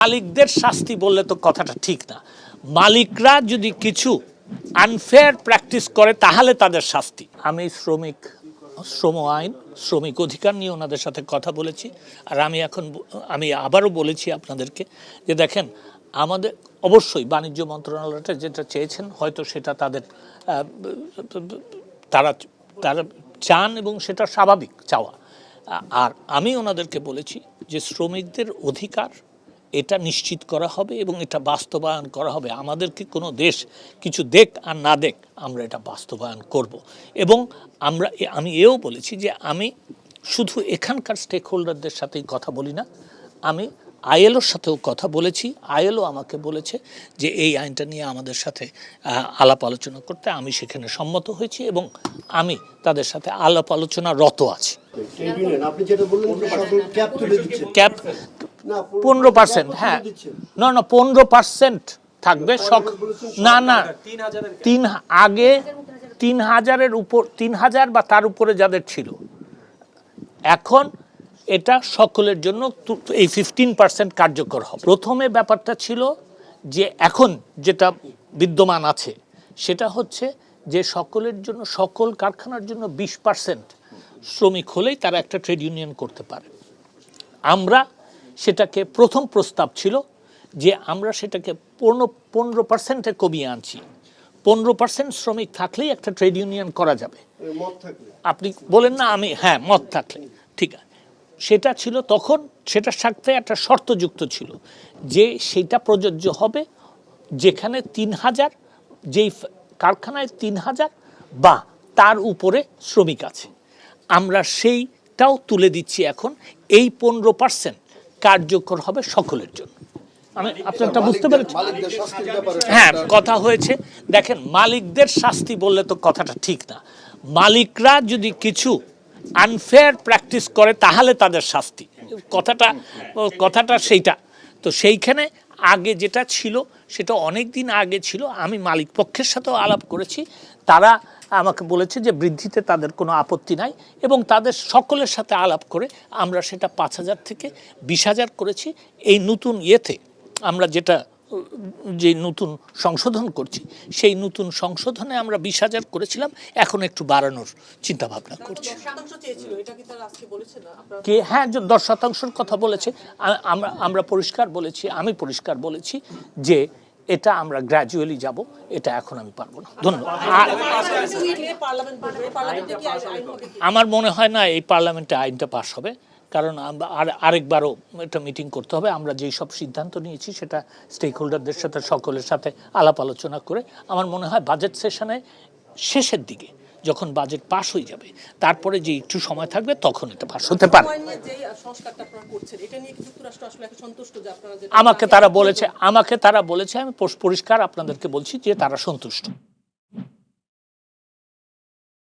মালিকদের শাস্তি বললে তো কথাটা ঠিক না। মালিকরা যদি কিছু আনফেয়ার প্র্যাকটিস করে, তাহলে তাদের শাস্তি। আমি শ্রমিক, শ্রম আইন, শ্রমিক অধিকার নিয়ে ওনাদের সাথে কথা বলেছি। আর আমি এখন আমি আবারও বলেছি আপনাদেরকে যে দেখেন, আমাদের অবশ্যই বাণিজ্য মন্ত্রণালয়টা যেটা চেয়েছেন, হয়তো সেটা তাদের তারা তারা চান এবং সেটা স্বাভাবিক চাওয়া। আর আমি ওনাদেরকে বলেছি যে শ্রমিকদের অধিকার এটা নিশ্চিত করা হবে এবং এটা বাস্তবায়ন করা হবে। আমাদেরকে কোনো দেশ কিছু দেখ আর না দেখ আমরা এটা বাস্তবায়ন করব। এবং আমরা আমি এও বলেছি যে আমি শুধু এখানকার স্টেক হোল্ডারদের সাথেই কথা বলি না আমি আইএলওর সাথেও কথা বলেছি। আইএলও আমাকে বলেছে যে এই আইনটা নিয়ে আমাদের সাথে আলাপ আলোচনা করতে। আমি সেখানে সম্মত হয়েছি এবং আমি তাদের সাথে আলাপ আলোচনা রত আছি ক্যাপ পনেরো পার্সেন্ট হ্যাঁ। না না পনেরো পার্সেন্ট থাকবে সক না না তিন হা- আগে তিন হাজারের উপর তিন হাজার বা তার উপরে যাদের ছিল। এখন এটা সকলের জন্য এই ফিফটিন পার্সেন্ট কার্যকর হবে। প্রথমে ব্যাপারটা ছিল যে এখন যেটা বিদ্যমান আছে সেটা হচ্ছে যে সকলের জন্য সকল কারখানার জন্য বিশ পার্সেন্ট শ্রমিক হলেই তারা একটা ট্রেড ইউনিয়ন করতে পারে। আমরা সেটাকে প্রথম প্রস্তাব ছিল যে আমরা সেটাকে পনেরো পনেরো পার্সেন্টে কমিয়ে আনছি। পনেরো পার্সেন্ট শ্রমিক থাকলেই একটা ট্রেড ইউনিয়ন করা যাবে। আপনি বলেন না আমি হ্যাঁ মত থাকলে। ঠিক আছে। সেটা ছিল তখন সেটার সাথে একটা শর্তযুক্ত ছিল যে সেটা প্রযোজ্য হবে যেখানে তিন হাজার যেই কারখানায় তিন হাজার বা তার উপরে শ্রমিক আছে। আমরা সেইটাও তুলে দিচ্ছি এখন এই পনেরো পার্সেন্ট কার্যকর হবে সকলের জন্য। আমি আপনারটা বুঝতে পেরেছি। মালিকদের শাস্তির ব্যাপারে হ্যাঁ কথা হয়েছে। দেখেন মালিকদের শাস্তি বললে তো কথাটা ঠিক না। মালিকরা যদি কিছু আনফেয়ার প্র্যাকটিস করে তাহলে তাদের শাস্তি। কথাটা কথাটা সেইটা। তো সেইখানে আগে যেটা ছিল, সেটা অনেক দিন আগে ছিল, আমি মালিক পক্ষের সাথেও আলাপ করেছি। তারা আমাকে বলেছে যে বৃদ্ধিতে তাদের কোনো আপত্তি নাই এবং তাদের সকলের সাথে আলাপ করে আমরা সেটা পাঁচ হাজার থেকে বিশ হাজার করেছি। এই নতুন ইয়েতে আমরা যেটা যে নতুন সংশোধন করছি সেই নতুন সংশোধনে আমরা বিশ হাজার করেছিলাম এখন একটু বাড়ানোর চিন্তা ভাবনা করছি। কি হ্যাঁ যে দশ শতাংশের কথা বলেছে। আমরা আমরা পরিষ্কার বলেছি আমি পরিষ্কার বলেছি যে এটা আমরা গ্র্যাজুয়ালি যাব এটা এখন আমি পারব না। ধন্যবাদ? আমার মনে হয় না এই পার্লামেন্টে আইনটা পাশ হবে। কারণ আর আরেকবারও একটা মিটিং করতে হবে। আমরা যেই সব সিদ্ধান্ত নিয়েছি সেটা স্টেক হোল্ডারদের সাথে সকলের সাথে আলাপ আলোচনা করে আমার মনে হয় বাজেট সেশনে শেষের দিকে যখন বাজেট পাস হয়ে যাবে তারপরে যে একটু সময় থাকবে তখন এটা পাস হতে পারে। আমাকে তারা বলেছে আমাকে তারা বলেছে আমি পরিষ্কার আপনাদেরকে বলছি যে তারা সন্তুষ্ট।